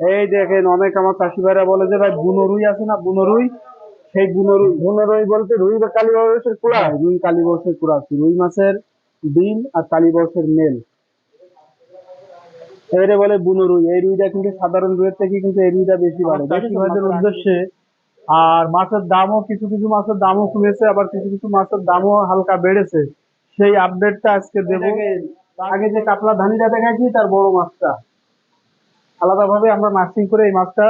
এই দেখেন অনেক আমার চাষি ভাইরা বলে যে ভাই বুনো রুই আছে না বুনো রুই? সেই বুনো রুই বুনো রুই বলতে রুই বা কালী বাউসের কুড়া। হ্যাঁ, রুই কালী বর্ষের পুরা আছে। রুই মাছের ডিম আর কালী বর্ষের মেল। এবারে বলে বুনো রুই। এই রুইটা কিন্তু সাধারণ রুইয়ের থেকে কিন্তু এই রুইটা বেশি বাড়ে। চাষি ভাইদের উদ্দেশ্যে আর মাছের দামও কিছু কিছু মাছের দামও কমেছে আবার কিছু কিছু মাছের দামও হালকা বেড়েছে। সেই আপডেটটা আজকে দেব। আগে যে কাতলা ধানিটা দেখাইছি তার বড় মাছটা। আলাদাভাবে আমরা নার্সিং করে এই মাছটা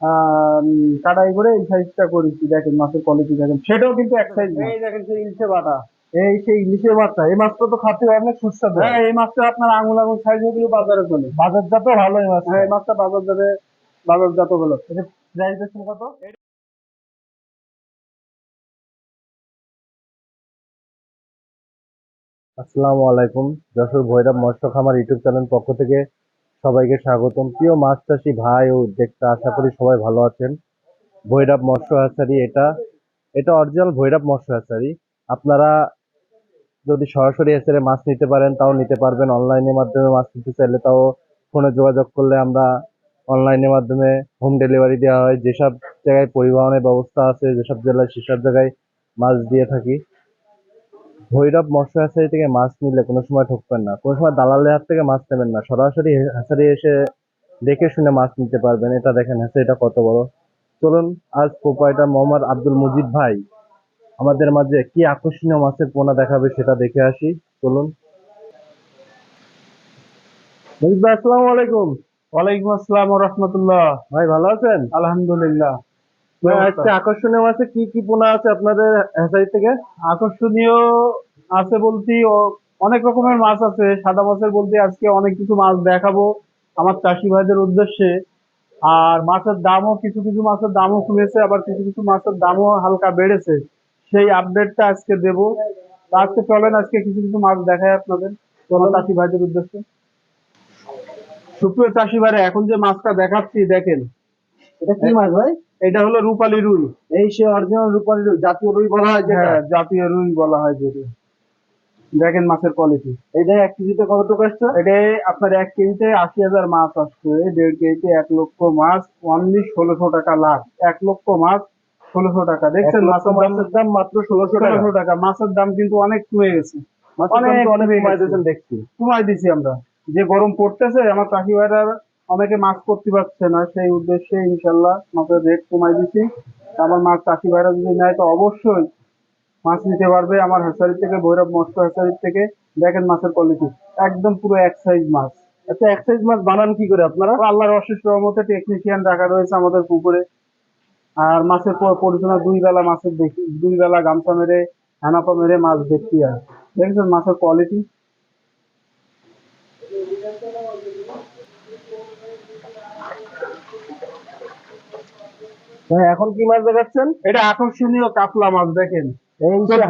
আহ, কাটাই করে এই সাইজটা করেছি। দেখেন মাছের কোয়ালিটি দেখেন। সেটাও কিন্তু এক সাইজ এই দেখেন সেই ইলশে বাটা। এই সেই ইলিশের মাছটা এই মাছটা তো খাতে অনেক সুস্বাদু। হ্যাঁ এই মাছটা আপনার আঙুল আঙুল সাইজ হয়ে বাজারে চলে। বাজারজাত ভালো এই মাছ হ্যাঁ এই মাছটা বাজার যাবে বাজারজাত হলো প্রাইস দিচ্ছেন কত? আসসালামু আলাইকুম। যশোর ভৈরব মৎস্য খামার ইউটিউব চ্যানেল পক্ষ থেকে সবাইকে স্বাগতম। প্রিয় মাছ চাষি ভাই ও দেখতে আশা করি সবাই ভালো আছেন। ভৈরব মৎস্য হ্যাচারি এটা। এটা অরিজিনাল ভৈরব মৎস্য হ্যাচারি আপনারা যদি সরাসরি এসে মাছ নিতে পারেন, তাও নিতে পারবেন। অনলাইনের মাধ্যমে মাছ নিতে চাইলে তাও ফোনে যোগাযোগ করলে আমরা অনলাইনের মাধ্যমে হোম ডেলিভারি দেওয়া হয়। যেসব জায়গায় পরিবহনের ব্যবস্থা আছে, যেসব জেলায় সেসব জায়গায় মাছ দিয়ে থাকি। ভৈরব মৎস্য হ্যাচারি থেকে মাছ নিলে কোনো সময় ঠকবেন না কোনো সময় দালালের হাত থেকে মাছ নেবেন না। সরাসরি হ্যাচারি এসে দেখে শুনে মাছ নিতে পারবেন। এটা দেখেন হ্যাচারিটা কত বড়। চলুন আজ প্রোপাইটার মোহাম্মদ আব্দুল মুজিদ ভাই আমাদের মাঝে কি আকর্ষণীয় মাছের পোনা দেখাবে সেটা দেখে আসি। চলুন। মুজিদ ভাই আসসালামু আলাইকুম। ওয়ালাইকুম আসসালাম রহমতুল্লাহ। ভাই ভালো আছেন? আলহামদুলিল্লাহ। আজকে আকর্ষণীয় মাছে কি কি পোনা আছে আপনাদের হ্যাচারি থেকে? আকর্ষণীয় আছে বলতে অনেক রকমের মাছ আছে। সাদা মাছের বলতে আজকে অনেক কিছু মাছ দেখাবো আমার চাষি ভাইদের উদ্দেশ্যে। আর মাছের দামও কিছু কিছু মাছের দামও কমেছে আবার কিছু কিছু মাছের দামও হালকা বেড়েছে। সেই আপডেটটা আজকে দেব। আজকে চলেন আজকে কিছু কিছু মাছ দেখায় আপনাদের। আমার চাষি ভাইদের উদ্দেশ্যে। সুপ্রিয় চাষি ভাইরা এখন যে মাছটা দেখাচ্ছি দেখেন। এটা কি মাছ ভাই? এটা হলো রূপালী রুই। এই সে অরিজিনাল রূপালী রুই জাতীয় রুই বলা হয় যেটা? হ্যাঁ জাতীয় রুই বলা হয় যেটা। দেখেন মাছের কোয়ালিটি এইটা এক কেজিতে কতটুকু আসছে? এটা আপনার এক কেজিতে আশি হাজার মাছ আসছে। দেড় কেজিতে এক লক্ষ মাছ অনলি ষোলোশো টাকা লাখ এক লক্ষ মাছ ষোলোশো টাকা। দেখছেন মাছের দাম? মাত্র ষোলোশো টাকা। ষোলোশো টাকা। মাছের দাম কিন্তু অনেক কমে গেছে। অনেক অনেক কমাই দিয়েছেন দেখছি। কমাই দিছি আমরা। যে গরম পড়তেছে আমার চাষি ভাইরা অনেকে মাছ করতে পারছে না সেই উদ্দেশ্যে ইনশাল্লাহ মাছের রেট কমাই দিছি। আমার মাছ চাষি ভাইরা যদি নেয় তো অবশ্যই মাছ নিতে পারবে আমার হ্যাচারি থেকে ভৈরব মৎস্য হ্যাচারি থেকে। দেখেন মাছের কোয়ালিটি একদম পুরো এক সাইজ মাছ। আচ্ছা এক সাইজ মাছ বানান কি করে আপনারা? আল্লাহর অশেষ রহমতে টেকনিশিয়ান রাখা রয়েছে আমাদের পুকুরে। আর মাছের পরিচালনা দুই বেলা মাছের দেখি দুই বেলা গামছা মেরে হানাপা মেরে মাছ দেখতে হয় দেখেছেন মাছের কোয়ালিটি ভাই এখন কি মাছ দেখাচ্ছেন? এটা আকর্ষণীয় কাতলা মাছ দেখেন।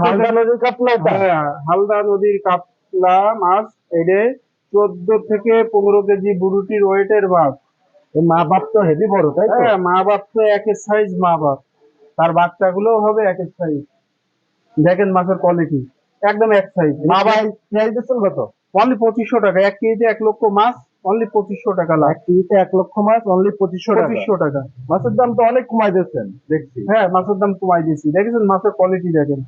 হালদা নদীর কাতলা হ্যাঁ, হালদা নদীর কাতলা মাছ এটা চোদ্দ থেকে পনেরো কেজি বুড়ুটির ওয়েটের মাছ। মা বাপ তো হেভি বড় তাই হ্যাঁ মা বাপ তো একের সাইজ মা বাপ। তার বাচ্চাগুলোও হবে একের সাইজ দেখেন মাছের কোয়ালিটি একদম এক সাইজ মা বাপ ভাই প্রাইস দিচ্ছেন কত? অনলি পঁচিশশো টাকা এক কেজিতে এক লক্ষ মাছ। অনলি পঁচিশশো টাকা এক কেজিতে এক লক্ষ মাছ অনলি পঁচিশশো পঁচিশশো টাকা। মাছের দাম তো অনেক কমাই দিচ্ছেন দেখছি। হ্যাঁ মাছের দাম কমাই দিয়েছি। দেখেছেন মাছের কোয়ালিটি দেখেন।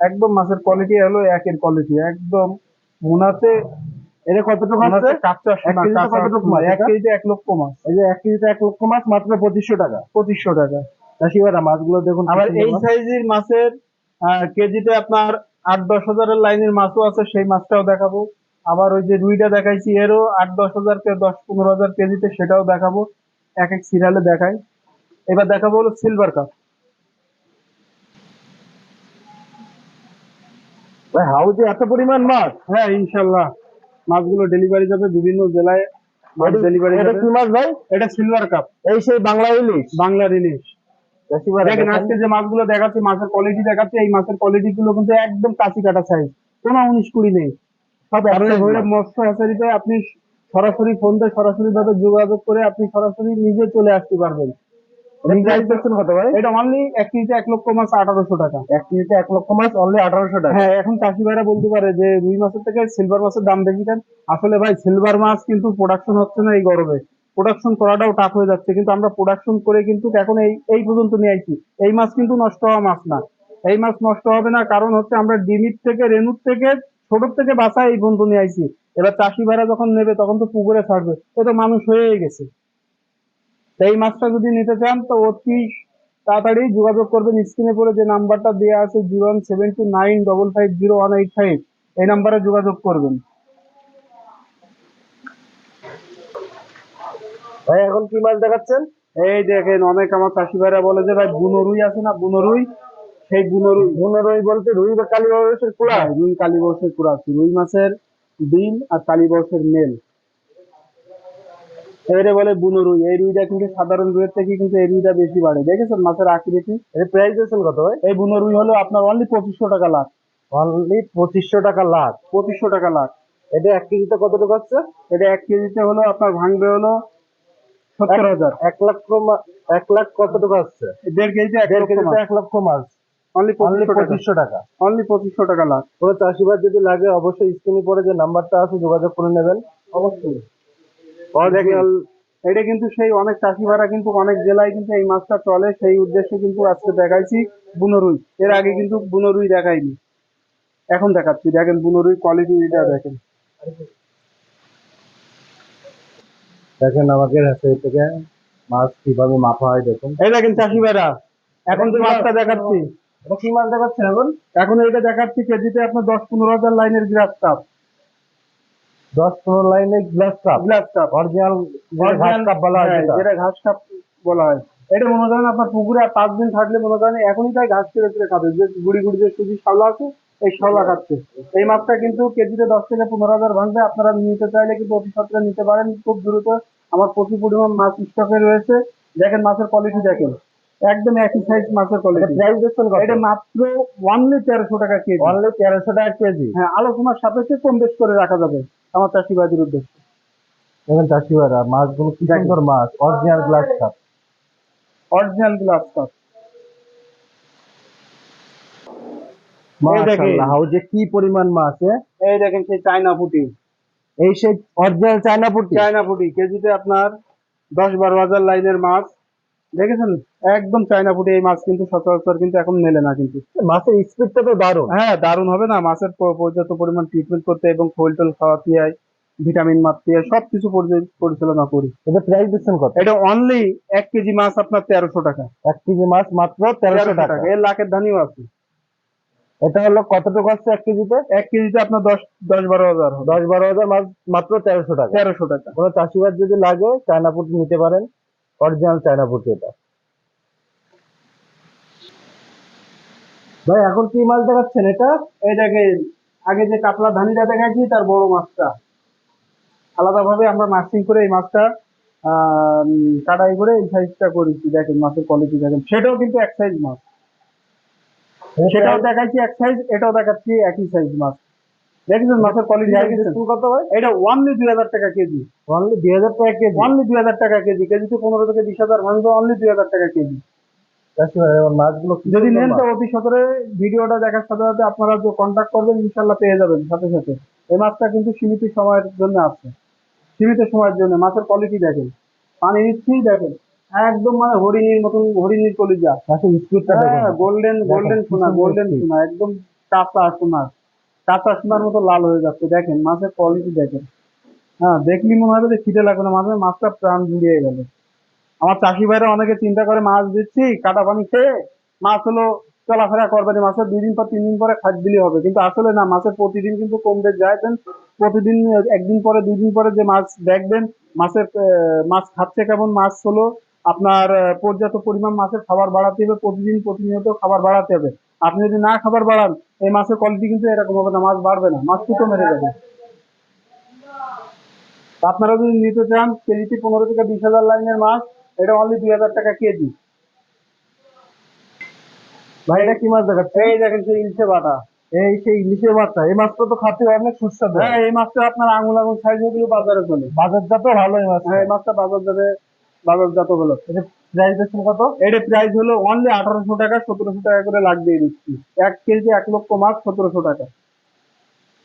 একদম মাছের কোয়ালিটি হলো একের কোয়ালিটি একদম মুনাতে এটা কতটুকু আছে? কাঁচা এক কেজিতে কতটুকু মাছ এক কেজিতে এক লক্ষ মাছ। এই যে এক কেজিতে এক লক্ষ মাছ মাত্র পঁচিশশো টাকা। পঁচিশশো টাকা। চাষি ভাইরা মাছগুলো দেখুন আবার এই সাইজের মাছের কেজিতে আপনার আট দশ হাজারের লাইনের মাছও আছে সেই মাছটাও দেখাবো। আবার ওই যে রুইটা দেখাইছি এরও আট দশ হাজার কে দশ পনেরো হাজার কেজিতে সেটাও দেখাবো। এক এক সিরিয়ালে দেখাই। এবার দেখাবো হলো সিলভার কাপ ভাই হাউজে এত পরিমাণ মাছ? হ্যাঁ ইনশাল্লাহ। মাছগুলো ডেলিভারি যাবে বিভিন্ন জেলায়। মাছ ডেলিভারি এটা কি মাছ ভাই? এটা সিলভার কাপ এই সেই বাংলা ইলিশ? বাংলার ইলিশ দেখেন। আজকে যে মাছগুলো দেখাচ্ছি মাছের কোয়ালিটি দেখাচ্ছি এই মাছের কোয়ালিটি গুলো কিন্তু একদম কাঁচি কাটা সাইজ কোনো উনিশ কুড়ি নেই। সব এক ভৈরব মৎস্য হ্যাচারিতে আপনি সরাসরি ফোন দিয়ে সরাসরি ভাবে যোগাযোগ করে আপনি সরাসরি নিজে চলে আসতে পারবেন। এটা অনলি এক কেজিতে এক লক্ষ মাছ আঠারোশো টাকা। এক কেজিতে এক লক্ষ মাছ অনলি আঠারোশো টাকা। হ্যাঁ এখন চাষি ভাইরা বলতে পারে যে রুই মাছের থেকে সিলভার মাছের দাম বেশি কেন আসলে ভাই সিলভার মাছ কিন্তু প্রোডাকশন হচ্ছে না এই গরমে। প্রোডাকশন করাটাও টাফ হয়ে যাচ্ছে। কিন্তু আমরা প্রোডাকশন করে কিন্তু এখন এই এই পর্যন্ত নিয়ে আইছি। এই মাছ কিন্তু নষ্ট হওয়া মাছ না। এই মাছ নষ্ট হবে না। কারণ হচ্ছে আমরা ডিমিট থেকে রেনুর থেকে ছোট থেকে বাসা এই পর্যন্ত নিয়ে আইছি। এবার চাষি ভাইরা যখন নেবে তখন তো পুকুরে ছাড়বে। এ তো মানুষ হয়েই গেছে। এই মাছটা যদি নিতে চান তো অতি তাড়াতাড়ি যোগাযোগ করবেন। স্ক্রিনে পরে যে নাম্বারটা দেওয়া আছে zero one seven two nine double five zero one eight five. এই নাম্বারে যোগাযোগ করবেন। ভাই এখন কি মাছ দেখাচ্ছেন? এই দেখেন অনেক আমার চাষি ভাইরা বলে যে ভাই বুনো রুই আছে না? বুনো রুই। সেই বুনো বুনো রুই বলতে রুই বা কালী বাবুসের কুড়া রুই কালী বর্ষের কুড়া আছে। রুই মাছের ডিম আর কালী বর্ষের মেল। এবারে বলে বুনো রুই এই রুইটা কিন্তু সাধারণ রুইয়ের থেকে কিন্তু এই রুইটা বেশি বাড়ে। দেখেছেন মাছের আকৃতি? এর প্রাইস দিয়েছেন কত ভাই? এই বুনো রুই হলো আপনার অনলি পঁচিশশো টাকা লাখ। অনলি পঁচিশশো টাকা লাখ। পঁচিশশো টাকা লাখ। এটা এক কেজিতে কতটুকু হচ্ছে? এটা এক কেজিতে হলো আপনার ভাঙবে হলো সত্তর হাজার। এক লক্ষ মা- এক লাখ কতটুকু হচ্ছে? দেড় কেজিতে দেড় কেজিতে এক লক্ষ মাছ। অনলি অনলি পঁচিশশো টাকা। অনলি পঁচিশশো টাকা লাখ কোনো চাষিবাদ যদি লাগে অবশ্যই স্ক্রিনে পরে যে নাম্বারটা আছে যোগাযোগ করে নেবেন। অবশ্যই। অরিজিনাল এটা কিন্তু সেই অনেক চাষি কিন্তু অনেক জেলায় কিন্তু এই মাছটা চলে। সেই উদ্দেশ্যে কিন্তু আজকে দেখাইছি বুনরুই। এর আগে কিন্তু বুনরুই দেখাইনি। এখন দেখাচ্ছি। দেখেন বুনরুই কোয়ালিটিটা দেখেন। দেখেন আমাকে রাস্তায় থেকে মাছ কীভাবে মাপা হয় দেখুন। এই দেখেন চাষি ভাইরা এখন যে মাছটা দেখাচ্ছি। এটা কি দেখাচ্ছেন এখন? এখন এটা দেখাচ্ছি কেজিতে আপনার দশ পনেরো হাজার লাইনের গ্লাস কাপ দশ পনেরো লাইনে grass carp grass carp original ঘাস কাপ বলা হয়। হ্যাঁ, যেটা। ঘাস কাপ বলা হয়। এটা মনে করেন আপনার পুকুরে আর পাঁচ দিন থাকলে মনে করেন এখনই তাই ঘাস কেটে কেটে খাবে। যে গুড়ি গুড়ি যে সুজি শাওলা আছে এই শাওলা খাচ্ছে এই মাছটা কিন্তু কেজিতে দশ থেকে পনেরো হাজার ভাঙবে। আপনারা নিতে চাইলে কিন্তু অতি সত্ত্বে নিতে পারেন। খুব দ্রুত আমার প্রচুর পরিমাণ মাছ স্টকে রয়েছে। দেখেন মাছের কোয়ালিটি দেখেন। একদম একই সাইজ মাছের কোয়ালিটি প্রাইস দিচ্ছেন কত এটা মাত্র ওয়ানলি তেরোশো টাকা কেজি। অনলি তেরোশো টাকা কেজি। হ্যাঁ আলোচনার সাপেক্ষে কম বেশ করে রাখা যাবে আমার চাষিবাদের উদ্দেশ্যে। দেখেন চাষিবারা মাছগুলো কি সুন্দর মাছ original grass carp original grass carp মাশাআল্লাহ হাউজে কি পরিমাণ মাছ এই দেখেন সেই চায়না এই সেই অরিজিনাল চায়না পুটি? চায়না কেজিতে আপনার দশ বারো হাজার লাইনের মাছ। দেখেছেন? একদম চায়না ফুটি এই মাছ কিন্তু সচরাচর কিন্তু এখন মেলে না কিন্তু। মাছের স্পিডটা তো দারুণ। হ্যাঁ দারুণ হবে না? মাছের পর্যাপ্ত পরিমাণ ট্রিটমেন্ট করতে এবং খোল টোল খাওয়াতে হয় ভিটামিন মারতে হয় সবকিছু পরিচালনা করি। এটা প্রাইস দিচ্ছেন কত এটা অনলি এক কেজি মাছ আপনার তেরোশো টাকা। এক কেজি মাছ মাত্র তেরোশো টাকা। এর লাখের ধানিও আছে। এটা হলো কতটুকু হচ্ছে এক কেজিতে? এক কেজিতে আপনার দশ দশ বারো হাজার দশ বারো হাজার মাছ মাত্র তেরোশো টাকা। তেরোশো টাকা। কোনো চাষিবাদ যদি লাগে চায়না নিতে পারেন। অরিজিনাল চায়না পুটি এটা। ভাই এখন কি মাছ দেখাচ্ছেন এটা? এই দেখেন আগে যে কাতলা ধানিটা দেখাচ্ছি তার বড় মাছটা। আলাদাভাবে আমরা মাস্টিং করে এই মাছটা কাটাই করে এই সাইজটা করেছি। দেখেন মাছের কোয়ালিটি দেখেন। সেটাও কিন্তু এক সাইজ মাছ। সেটাও দেখাচ্ছি এক সাইজ এটাও দেখাচ্ছি একই সাইজ মাছ। দেখেছেন মাছের কোয়ালিটি দেখেছেন কত ভাই এটা ওয়ানলি দুই হাজার টাকা কেজি। অনলি দুই হাজার টাকা কেজি? ওয়ানলি দুই হাজার টাকা কেজি। কেজিতে পনেরো থেকে বিশ হাজার ভাঙবে অনলি দুই হাজার টাকা কেজি। মাছগুলো যদি নেন তো অতি সতরে ভিডিওটা দেখার সাথে সাথে আপনারা যে কন্ট্যাক্ট করবেন ইনশাল্লাহ পেয়ে যাবেন সাথে সাথে। এই মাছটা কিন্তু সীমিত সময়ের জন্য আছে। সীমিত সময়ের জন্য মাছের কোয়ালিটি দেখেন। পানি নিচ্ছি দেখেন। একদম মানে হরিণীর মতন হরিণীর কলিজা। গোল্ডেন গোল্ডেন সোনা গোল্ডেন সোনা একদম কাঁচা সোনার কাঁচা সোনার মতো লাল হয়ে যাচ্ছে, দেখেন, মাছের কোয়ালিটি দেখেন। হ্যাঁ দেখলি মনে হবে যে খিদে লাগবে না মাছের মাছটা প্রাণ জুড়িয়ে গেল। আমার চাষি ভাইরা অনেকে চিন্তা করে, মাছ দিচ্ছি, কাটা পানি খেয়ে মাছ হলো চলাফেরা করবে না, মাছের দুই দিন পর তিন দিন পরে খাদ দিলেই হবে। কিন্তু আসলে না, মাছের প্রতিদিন কিন্তু কমবে যায় দেন, প্রতিদিন একদিন পরে দুই দিন পরে যে মাছ দেখবেন, মাছের মাছ খাচ্ছে কেমন, মাছ হলো আপনার পর্যাপ্ত পরিমাণ মাছের খাবার বাড়াতে হবে, প্রতিদিন প্রতিনিয়ত খাবার বাড়াতে হবে। আপনি যদি না খাবার বাড়ান এই মাছের কোয়ালিটি কিন্তু এরকম হবে না মাছ বাড়বে না মাছ শুটো মেরে যাবে। আপনারা যদি নিতে চান কেজিতে পনেরো থেকে বিশ হাজার লাইনের মাছ এটা অনলি দুই হাজার টাকা কেজি। ভাই এটা কি মাছ দেখাচ্ছে এই দেখেন সেই ইলশে বাটা। এই সেই ইলিশের মাছটা এই মাছটা তো খাতে অনেক সুস্বাদু হ্যাঁ। এই মাছটা আপনার আঙুল আঙুল সাইজ বাজারে চলে বাজারজাত ভালো এই মাছ হ্যাঁ এই মাছটা বাজারজাত হলো এটা প্রাইস দিচ্ছেন কত? এটা প্রাইস হলো অনলি আঠারোশো টাকা সতেরোশো টাকা করে দিচ্ছি। এক কেজি এক লক্ষ মাছ সতেরোশো টাকা।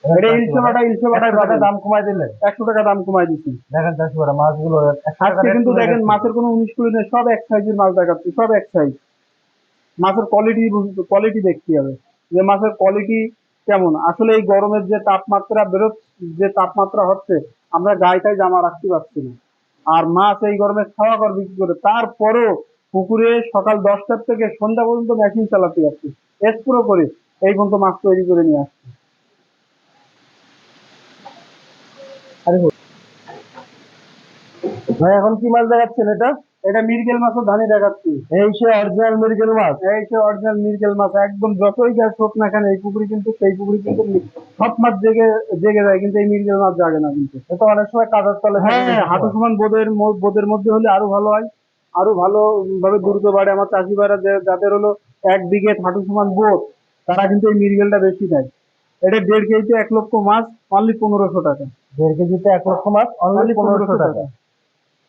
এটা ইলশে বাটা ইলশে বাটায় একশো দাম কমাই দিলেন? একশো টাকা দাম কমাই দিচ্ছি। দেখেন চাষি ভাইরা মাছগুলো আজকে কিন্তু দেখেন মাছের কোনো উনিশ কুড়ি নেই সব এক সাইজের মাছ দেখাচ্ছি সব এক সাইজ মাছের কোয়ালিটি কোয়ালিটি দেখতে হবে যে মাছের কোয়ালিটি কেমন। আসলে এই গরমের যে তাপমাত্রা বেরো যে তাপমাত্রা হচ্ছে আমরা গায়েটায় জামা রাখতে পারছি না। আর মাছ এই গরমে খাওয়া করবে কি করে। তারপরও পুকুরে সকাল দশটার থেকে সন্ধ্যা পর্যন্ত মেশিন চালাতে যাচ্ছে। স্প্রো করে এই পর্যন্ত মাছ তৈরি করে নিয়ে আসছে। ভাই, এখন কি মাছ দেখাচ্ছেন এটা? এটা মিরগেল মাছও ধানি দেখাচ্ছি। এই সে অরিজিনাল মিরগেল মাছ? এই যে অরিজিনাল মিরগেল মাছ একদম যতই গ্যাস হোক না কেন এই পুকুরে কিন্তু সেই পুকুরে কিন্তু সব মাছ জেগে জেগে যায় কিন্তু এই মিরগেল মাছ জাগে না কিন্তু। এটা অনেক সময় কাদার তলে হ্যাঁ হাঁটু সমান বোধের ম- বোধের মধ্যে হলে আরও ভালো হয়। আরও ভালো ভাবে দ্রুত বাড়ে। আমার চাষি ভাইরা যে- যাদের হলো এক বিঘে হাঁটু সমান বোধ তারা কিন্তু এই মিরগেলটা বেশি দেয়। এটা দেড় কেজিতে এক লক্ষ মাছ অনলি পনেরোশো টাকা। দেড় কেজিতে এক লক্ষ মাছ অনলি পনেরোশো টাকা।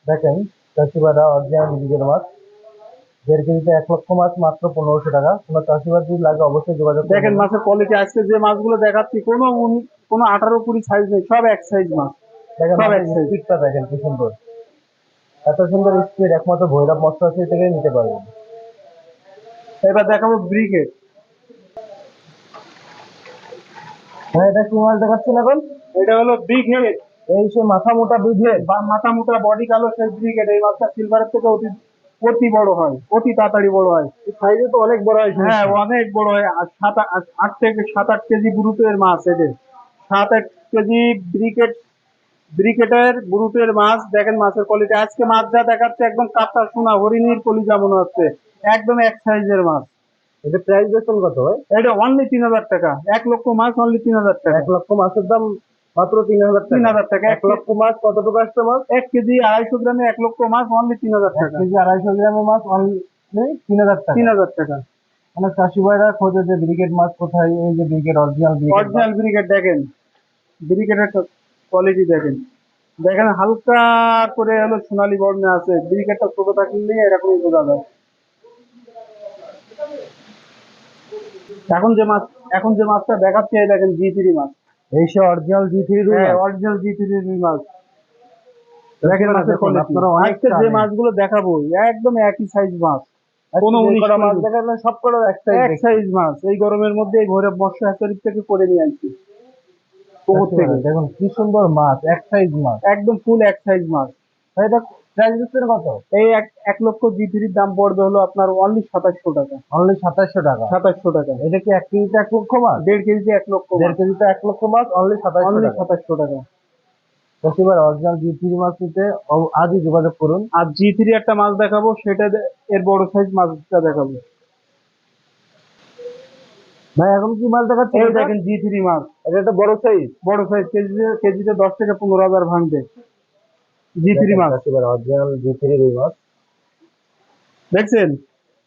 দেখেন চাষিবাদা অরিজিনাল মিরগেল মাছ। দেড় কেজিতে এক লক্ষ মাছ মাত্র পনেরোশো টাকা। কোনো চাষিবাদ যদি লাগে অবশ্যই যোগাযোগ দেখেন মাছের কোয়ালিটি আজকে যে মাছগুলো দেখাচ্ছি কোনো কোনো আঠারো কুড়ি সাইজ নেই সব এক সাইজ মাছ। দেখেন স্পিডটা দেখেন কি সুন্দর। এত সুন্দর স্পিড একমাত্র ভৈরব মৎস্য থেকে নিতে পারবেন। এবার দেখাবো ব্রিগেড হ্যাঁ এটা কি মাছ দেখাচ্ছেন এখন? এটা হলো বিগ হেড এই সে মাথা মোটা বিঘে বা মাথা মোটা বডি কালো সেই ব্রিগেড এই মাছটা সিলভারের থেকে অতি অতি বড় হয় অতি তাড়াতাড়ি বড় হয়। সাইজে তো অনেক বড় হয় হ্যাঁ অনেক বড় হয়। আর সাত আট- থেকে সাত আট কেজি ব্রুটের মাছ এদের। সাত আট কেজি ব্রিকেট ব্রিকেটের ব্রুটের মাছ। দেখেন মাছের কোয়ালিটি আজকে মাছ যা দেখাচ্ছে একদম কাঁচা সোনা হরিণীর কলিজা মনে হচ্ছে। একদম এক সাইজের মাছ। এটা প্রাইস বেতন কত ভাই? এটা অনলি তিন হাজার টাকা। এক লক্ষ মাছ অনলি তিন হাজার টাকা। এক লক্ষ মাছের দাম মাত্র তিন হাজার তিন হাজার টাকা এক লক্ষ মাছ কতটুকু আসছে মাছ? এক কেজি আড়াইশো গ্রামে এক লক্ষ মাছ অনলি তিন হাজার টাকা। কেজি আড়াইশো গ্রামের মাছ অনলি তিন হাজার টাকা। তিন হাজার টাকা। মানে চাষি ভাইরা খোঁজে যে ব্রিগেড মাছ কোথায় এই যে ব্রিগেড অরিজিনাল অরিজিনাল ব্রিকেট দেখেন। ব্রিকেটের কোয়ালিটি দেখেন। দেখেন হালকা করে হলো সোনালী বর্ণে আছে। ব্রিকেটটা ছোট থাকলে এরকমই বোঝা যায়। এখন যে মাছ এখন যে মাছটা দেখাচ্ছে দেখেন জি থ্রি মাছ। এই সে অরিজিনাল জি থ্রি রুই হ্যাঁ মাছ। অরিজিনাল জি থ্রি রুই মাছ দেখেন আপনারা অনেক আজকে যে মাছগুলো দেখাবো একদম একই সাইজ মাছ। কোনো মাছ। দেখাবেন সব কটা এক এক সাইজ মাছ। এই গরমের মধ্যে এই ভৈরব মৎস্য হ্যাচারি থেকে করে নিয়ে আসছি। পুকুর থেকে। দেখুন কি সুন্দর মাছ এক সাইজ মাছ। একদম ফুল এক সাইজ মাছ। এটা প্রাইস দিচ্ছেন কত? এই এক লক্ষ জি থ্রির দাম পড়বে হলো আপনার অনলি সাতাশশো টাকা। অনলি সাতাশশো টাকা? সাতাশশো টাকা। এটা কি এক কেজিতে এক লক্ষ মাছ দেড় কেজিতে এক লক্ষ দেড় কেজিতে এক লক্ষ মাছ অনলি সাতাশশো অনলি সাতাশশো টাকা। অরিজিনাল জি থ্রি মাছ নিতে আজই যোগাযোগ করুন। আর জি থ্রি একটা মাছ দেখাবো সেটা এর বড় সাইজ মাছটা দেখাবো। ভাই এখন কি মাছ দেখাচ্ছে দেখেন জি থ্রি মাছ। এটা একটা বড় সাইজ বড় সাইজ কেজিতে কেজিতে দশ থেকে পনেরো হাজার ভাঙবে। জি থ্রি মাছ অরিজিনাল জি থ্রি রুই মাছ দেখছেন?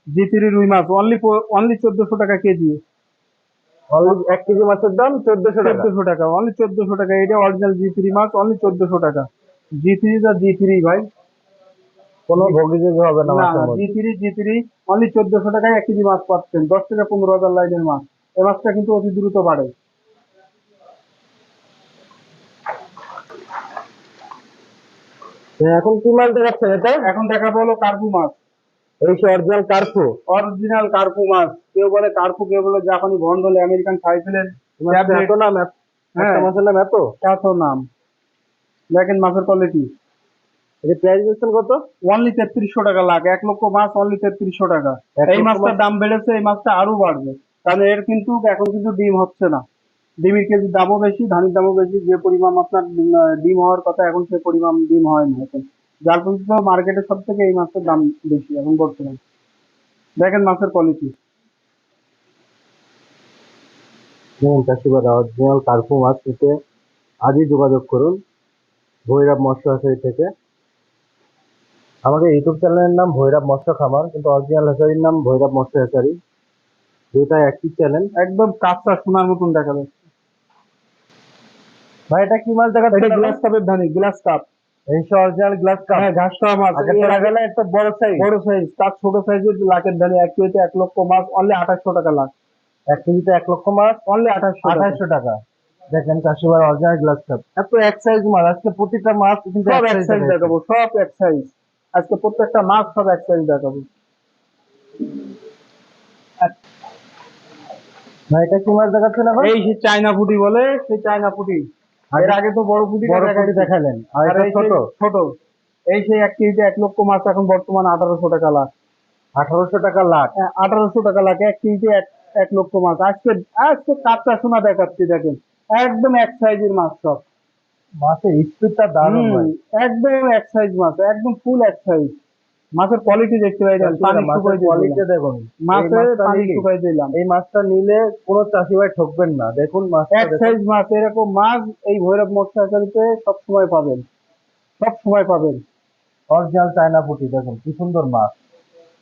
জি থ্রি রুই মাছ অনলি অনলি চোদ্দশো টাকা কেজি। এক কেজি মাছের দাম চোদ্দশো টাকা। চোদ্দশো টাকা অনলি চোদ্দশো টাকা এটা অরিজিনাল জি থ্রি মাছ অনলি চোদ্দশো টাকা। জি থ্রি যা জি থ্রি ভাই। কোনো হবে না G three G three only চোদ্দশো টাকায় এক কেজি মাছ পাচ্ছেন দশ থেকে পনেরো হাজার লাইনের মাছ এই মাছটা কিন্তু অতি দ্রুত বাড়ে। এখন কি মাছ দেখাচ্ছেন এটা এখন দেখাবো হলো কার্পু মাছ। এই সে অরিজিনাল কার্পু। অরিজিনাল কার্পু মাছ। কেউ বলে কার্পু কেউ বলে জাপানি ভন্ডলে আমেরিকান সাইফেলের এত নাম এত- হ্যাঁ। মাছের নাম এত? এত নাম। দেখেন মাছের কোয়ালিটি এটা প্রাইস দিচ্ছেন কত? অনলি তেত্রিশশো টাকা লাখ। এক লক্ষ মাছ অনলি তেত্রিশশো টাকা। এই মাছটার দাম বেড়েছে এই মাছটা আরও বাড়বে। কারণ এর কিন্তু এখন কিন্তু ডিম হচ্ছে না। ডিমের কেজির দামও বেশি ধানের দামও বেশি যে পরিমাণ আপনার ডিম, হওয়ার কথা এখন সে পরিমাণ ডিম হয় না এখন। যার ফলে মার্কেটে সব থেকে এই মাছের দাম বেশি এখন বর্তমানে। দেখেন মাছের কোয়ালিটি দেখুন চাষিবাদ অরিজিনাল কার্পু মাছ নিতে আজই যোগাযোগ করুন ভৈরব মৎস্য হ্যাচারি থেকে। আমাদের ইউটিউব চ্যানেলের নাম ভৈরব মৎস্য খামার কিন্তু অরিজিনাল হ্যাচারির নাম ভৈরব মৎস্য হ্যাচারি দুটা একই চ্যানেল। একদম কাঁচা সোনার মতন দেখা যাচ্ছে। ভাই এটা কি মাছ দেখা এটা গ্লাস কাপের ধানি গ্লাস কাপ এই সে অরিজিনাল গ্লাস কাপ হ্যাঁ ঘাস খাওয়া মাছ আগে না একটা বড় সাইজ বড় সাইজ তার ছোট সাইজের লাখের ধানি এক কেজিতে এক লক্ষ মাছ অনলি আঠাশশো টাকা লাখ। এক কেজিতে এক লক্ষ মাছ অনলি আঠাশশো আঠাশশো টাকা। দেখেন চাষিবার অরিজিনাল গ্লাস কাপ এত এক সাইজ মাছ আজকে প্রতিটা মাছ কিন্তু সব এক সাইজ দেখাবো সব এক সাইজ আজকে প্রত্যেকটা মাছ সব এক সাইজ দেখাবো। ভাই এটা কি মাছ দেখাচ্ছেন এই চায়না পুটি বলে সেই চায়না পুটি। এর আগে তো বড় পুটি বড় কোটি দেখালেন। আর এটা ছোট। ছোট। এই সেই এক কেজিতে এক লক্ষ মাছ এখন বর্তমান আঠারোশো টাকা লাখ। আঠারোশো টাকা লাখ? আঠারোশো টাকা লাখ। এক কেজিতে এক এক লক্ষ মাছ। আজকে আজকে কাঁচা সোনা দেখাচ্ছি দেখেন। একদম এক সাইজের মাছ সব। মাছের স্পিডটা দারুণ একদম এক সাইজ মাছ একদম ফুল এক সাইজ। মাছের কোয়ালিটি দেখতে পাই মাছের কোয়ালিটি। দেখুন। মাছের মাছটা পানি নিলে- শুকাই দিলাম। এই মাছটা নিলে কোনো চাষি ভাই ঠকবেন না। দেখুন মাছটা এক সাইজ মাছ এরকম মাছ এই ভৈরব মৎস্যাচারীতে সব সময় পাবেন। সব সময় পাবেন। অরিজিনাল চায়না পুঁটি দেখুন কি সুন্দর মাছ।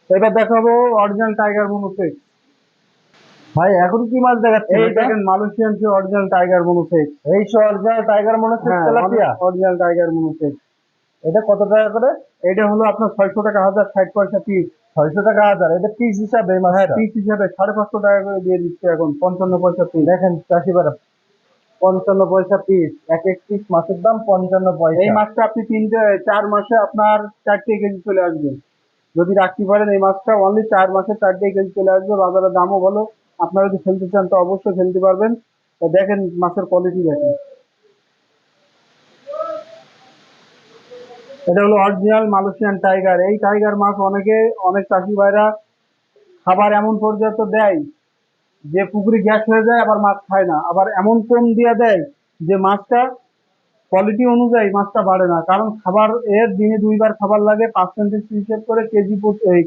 এবার দেখাবো অরিজিনাল টাইগার মনোসেক ভাই এখন কি মাছ দেখাচ্ছেন এই? দেখেন মালয়েশিয়ান যে অরিজিনাল টাইগার মনোসেক এই সে অরিজিনাল টাইগার মনে হ্যাঁ তেলাপিয়া? অরিজিনাল টাইগার মনোসেক এটা কত টাকা করে? এটা হলো আপনার ছয়শো টাকা হাজার ষাট পয়সা পিস ছয়শো টাকা হাজার এটা পিস হিসাবে মাছটা পিস হিসাবে সাড়ে পাঁচশো টাকা করে দিয়ে দিচ্ছে এখন পঞ্চান্ন পয়সা পিস দেখেন চাষি ভাইরা পঞ্চান্ন পয়সা পিস এক এক পিস মাছের দাম পঞ্চান্ন পয়সা। এই মাছটা আপনি তিনটে চার মাসে আপনার চারটে কেজি চলে আসবে। যদি রাখতে পারেন এই মাছটা অনলি চার মাসে চারটে কেজি চলে আসবে বাজারের দামও ভালো। আপনারা যদি ফেলতে চান তো অবশ্যই ফেলতে পারবেন। তো দেখেন মাছের কোয়ালিটি দেখেন। এটা হলো অরিজিনাল মালয়েশিয়ান টাইগার এই টাইগার মাছ অনেকে, অনেক চাষি ভাইরা খাবার এমন পর্যায়ে দেয় যে পুকুরে গ্যাস হয়ে যায়, আবার মাছ খায় না। আবার এমন কম দিয়ে দেয় যে মাছটা কোয়ালিটি অনুযায়ী মাছটা বাড়ে না। কারণ খাবার এর দিনে দুইবার খাবার লাগে পার্সেন্টেজ হিসেব করে কেজি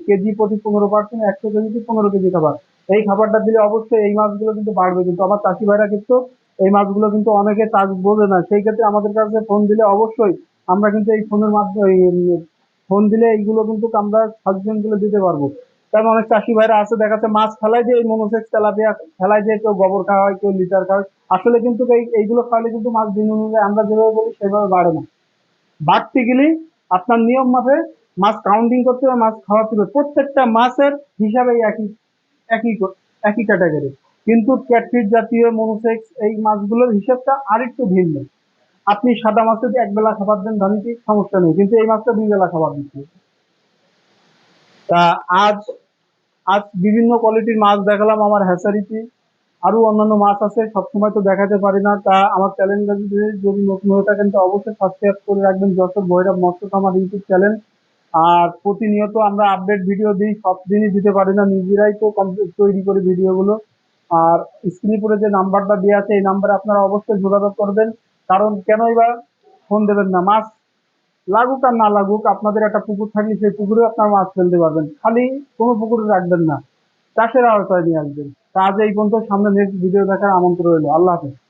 কেজি প্রতি পনেরো পার্সেন্ট একশো কেজিতে পনেরো কেজি খাবার। এই খাবারটা দিলে অবশ্যই এই মাছগুলো কিন্তু বাড়বে। কিন্তু আমার চাষি ভাইরা কিন্তু এই মাছগুলো কিন্তু অনেকে চাষ বোঝে না। সেই ক্ষেত্রে আমাদের কাছে ফোন দিলে অবশ্যই আমরা কিন্তু এই ফোনের মাধ্যমে ফোন দিলে এইগুলো কিন্তু আমরা সাজেশনগুলো দিতে পারব। কারণ অনেক চাষি ভাইরা আছে, দেখাচ্ছে মাছ ফেলাই দিয়ে এই মনোসেক্স তেলাপিয়া ফেলাই দিয়ে কেউ গোবর খাওয়া হয়, কেউ লিটার খাওয়া আসলে কিন্তু এই, এইগুলো খাওয়ালে কিন্তু মাছ দিন অনুযায়ী আমরা যেভাবে বলি সেভাবে বাড়ে না। বাড়তে গেলে আপনার নিয়ম মাফে মাছ কাউন্টিং করতে হবে, মাছ খাওয়াতে হবে। প্রত্যেকটা মাছের হিসাবে একই একই একই ক্যাটাগরি কিন্তু ক্যাটফিট জাতীয় মনোসেক্স এই মাছগুলোর হিসাবটা আরেকটু ভিন্ন। আপনি সাদা মাছে যদি এক বেলা খাবার দেন ধানিতে সমস্যা নেই, কিন্তু এই মাছটা দুই বেলা খাবার দিচ্ছে। তা আজ আজ বিভিন্ন কোয়ালিটির মাছ দেখালাম আমার হ্যাচারিতে আরও অন্যান্য মাছ আছে, সবসময় তো দেখাতে পারি না, তা আমার চ্যানেলটা যদি যদি নতুন হয়ে থাকেন তো অবশ্যই সাবস্ক্রাইব করে রাখবেন, যশোর ভৈরব মৎস্য আমার ইউটিউব চ্যানেল আর প্রতিনিয়ত আমরা আপডেট ভিডিও দিই, সব দিনই দিতে পারি না, নিজেরাই তো তৈরি করি ভিডিওগুলো আর স্ক্রিনে যে নাম্বারটা দেওয়া আছে, এই নাম্বারে আপনারা অবশ্যই যোগাযোগ করবেন। কারণ কেন এবার ফোন দেবেন না? মাছ লাগুক আর না লাগুক, আপনাদের একটা পুকুর থাকলে সেই পুকুরে আপনার মাছ ফেলতে পারবেন। খালি কোনো পুকুরে রাখবেন না। চাষের আওতায় নিয়ে আসবেন। তা আজ এই পর্যন্ত সামনে নেক্সট ভিডিও দেখার আমন্ত্রণ রইল। আল্লাহ হাফেজ।